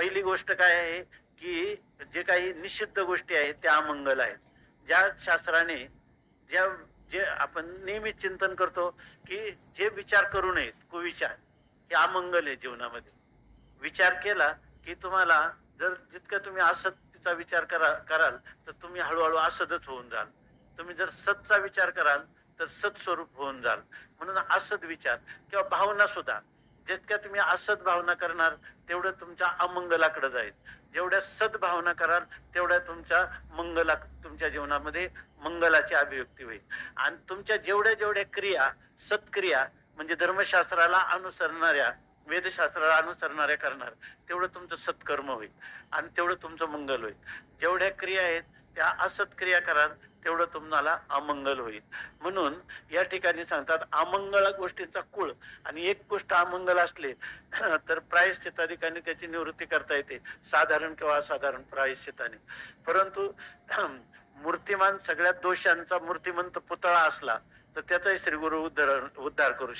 पहिली गोष्ट काय आहे की जे काही निषिद्ध गोष्टी आहेत त्या अमंगल आहेत. ज्या शास्त्राने ज्या जे आपण नेहमी चिंतन करतो की जे विचार करू नयेत कुविचार हे अमंगल आहे जीवनामध्ये. विचार केला की तुम्हाला जर जितकं तुम्ही असतचा विचार करा कराल तर तुम्ही हळूहळू असदच होऊन जाल. तुम्ही जर सतचा विचार कराल तर सत्स्वरूप होऊन जाल. म्हणून असद विचार किंवा भावना सुद्धा जितक्या तुम्ही असद भावना करणार तेवढं तुमच्या अमंगलाकडे जाईल. जेवढ्या सद्भावना कराल तेवढ्या तुमच्या मंगला तुमच्या जीवनामध्ये मंगलाची अभिव्यक्ती होईल. आणि तुमच्या जेवढ्या जेवढ्या क्रिया सत्क्रिया म्हणजे धर्मशास्त्राला अनुसरणाऱ्या वेदशास्त्राला अनुसरणाऱ्या करणार तेवढं तुमचं सत्कर्म होईल. आणि तेवढं तुमचं मंगल होईल. जेवढ्या क्रिया आहेत त्या असत क्रिया कराल तेवढं तुम्हाला अमंगल होईल. म्हणून या ठिकाणी सांगतात अमंगळ गोष्टींचा कुळ. आणि एक गोष्ट अमंगल असले तर प्रायश्चिताधिकाने त्याची निवृत्ती करता येते. साधारण किंवा असाधारण प्रायश्चिताने परंतु मूर्तिमान सगळ्या दोषांचा मूर्तिमंत पुतळा असला तर त्याचाही श्री गुरु उद्धार उद्धार करू शकतो